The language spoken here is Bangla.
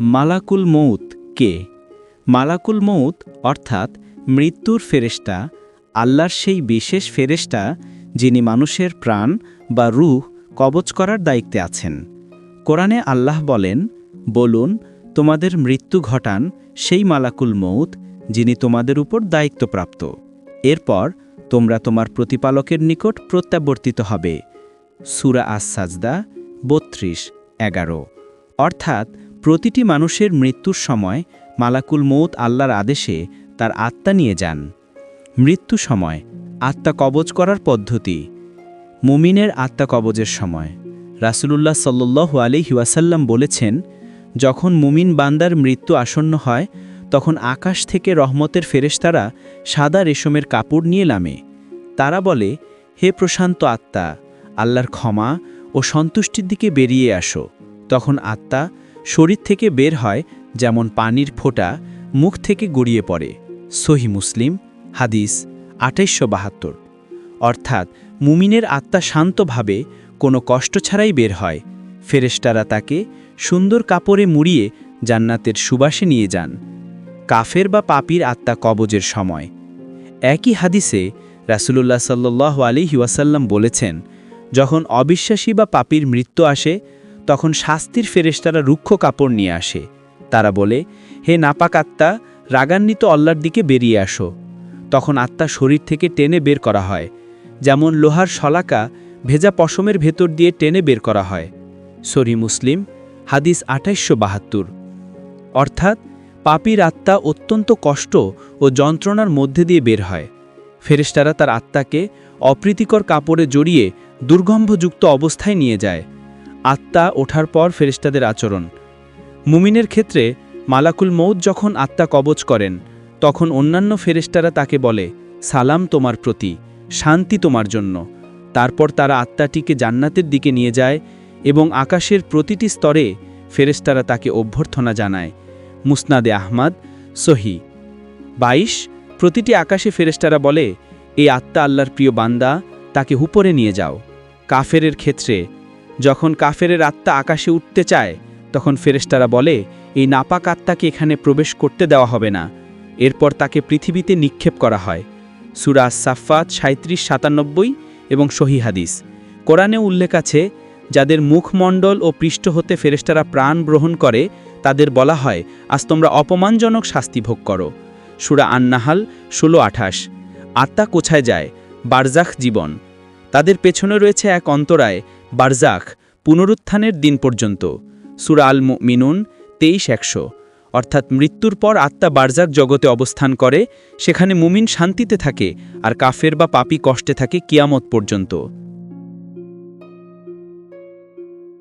মালাকুল মৌত কে? মালাকুল মৌত অর্থাৎ মৃত্যুর ফেরেশতা, আল্লাহর সেই বিশেষ ফেরেশতা যিনি মানুষের প্রাণ বা রুহ কবচ করার দায়িত্বে আছেন। কোরআনে আল্লাহ বলেন, বলুন, তোমাদের মৃত্যু ঘটান সেই মালাকুল মৌত যিনি তোমাদের উপর দায়িত্বপ্রাপ্ত। এরপর তোমরা তোমার প্রতিপালকের নিকট প্রত্যাবর্তিত হবে। সুরা আস সাজদা বত্রিশ, এগারো। অর্থাৎ প্রতিটি মানুষের মৃত্যুর সময় মালাকুল মৌত আল্লাহর আদেশে তার আত্মা নিয়ে যান। মৃত্যু সময়, আত্মা কবজ করার পদ্ধতি, মুমিনের আত্মা কবজের সময়। রাসূলুল্লাহ সাল্লু আলিহি ওয়াসাল্লাম বলেছেন, যখন মুমিন বান্দার মৃত্যু আসন্ন হয়, তখন আকাশ থেকে রহমতের ফেরেশতারা সাদা রেশমের কাপড় নিয়ে নামে। তারা বলে, হে প্রশান্ত আত্মা, আল্লাহর ক্ষমা ও সন্তুষ্টির দিকে বেরিয়ে আসো। তখন আত্মা শরীর থেকে বের হয় যেমন পানির ফোঁটা মুখ থেকে গড়িয়ে পড়ে। সহি মুসলিম, হাদিস আঠাইশশো বাহাত্তর। অর্থাৎ মুমিনের আত্মা শান্তভাবে কোনো কষ্ট ছাড়াই বের হয়। ফেরেশতারা তাকে সুন্দর কাপড়ে মুড়িয়ে জান্নাতের সুবাসে নিয়ে যান। কাফের বা পাপির আত্মা কবজের সময়। একই হাদিসে রাসূলুল্লাহ সাল্লাহ আলিহি ওয়াসাল্লাম বলেছেন, যখন অবিশ্বাসী বা পাপির মৃত্যু আসে তখন শাস্তির ফেরেশতারা রুক্ষ কাপড় নিয়ে আসে। তারা বলে, হে নাপাক আত্মা, রাগান্বিত অল্লার দিকে বেরিয়ে আসো। তখন আত্মা শরীর থেকে টেনে বের করা হয়, যেমন লোহার শলাকা ভেজা পশমের ভেতর দিয়ে টেনে বের করা হয়। সরি মুসলিম, হাদিস আঠাইশশো বাহাত্তর। অর্থাৎ, পাপির আত্মা অত্যন্ত কষ্ট ও যন্ত্রণার মধ্যে দিয়ে বের হয়। ফেরেশতারা তার আত্মাকে অপ্রীতিকর কাপড়ে জড়িয়ে দুর্গম্ভযুক্ত অবস্থায় নিয়ে যায়। আত্মা ওঠার পর ফেরেশতাদের আচরণ। মুমিনের ক্ষেত্রে মালাকুল মৌদ যখন আত্মা কবচ করেন, তখন অন্যান্য ফেরেশতারা তাকে বলে, সালাম তোমার প্রতি, শান্তি তোমার জন্য। তারপর তারা আত্মাটিকে জান্নাতের দিকে নিয়ে যায় এবং আকাশের প্রতিটি স্তরে ফেরেশতারা তাকে অভ্যর্থনা জানায়। মুসনাদে আহমাদ, সহি। বাইশ, প্রতিটি আকাশে ফেরেস্তারা বলে, এই আত্মা আল্লাহর প্রিয় বান্দা, তাকে উপরে নিয়ে যাও। কাফেরের ক্ষেত্রে যখন কাফেরের আত্মা আকাশে উঠতে চায়, তখন ফেরেশতারা বলে, এই নাপাক আত্মাকে এখানে প্রবেশ করতে দেওয়া হবে না। এরপর তাকে পৃথিবীতে নিক্ষেপ করা হয়। সুরা সাফাত সাঁত্রিশ সাতানব্বই এবং সহি হাদিস। কোরআনে উল্লেখ আছে, যাদের মুখমণ্ডল ও পৃষ্ঠ হতে ফেরেস্তারা প্রাণ গ্রহণ করে, তাদের বলা হয়, আজ তোমরা অপমানজনক শাস্তি ভোগ করো সুরা আন্নাহাল, ষোলো, আঠাশ। আত্মা কোছায় যায়? বারজাখ জীবন। তাদের পেছনে রয়েছে এক অন্তরায় বারজাখ, পুনরুত্থানের দিন পর্যন্ত। সুরা আল মিনুন তেইশ একশো। অর্থাৎ মৃত্যুর পর আত্মা বারজাক জগতে অবস্থান করে, সেখানে মুমিন শান্তিতে থাকে আর কাফের বা পাপি কষ্টে থাকে কিয়ামত পর্যন্ত।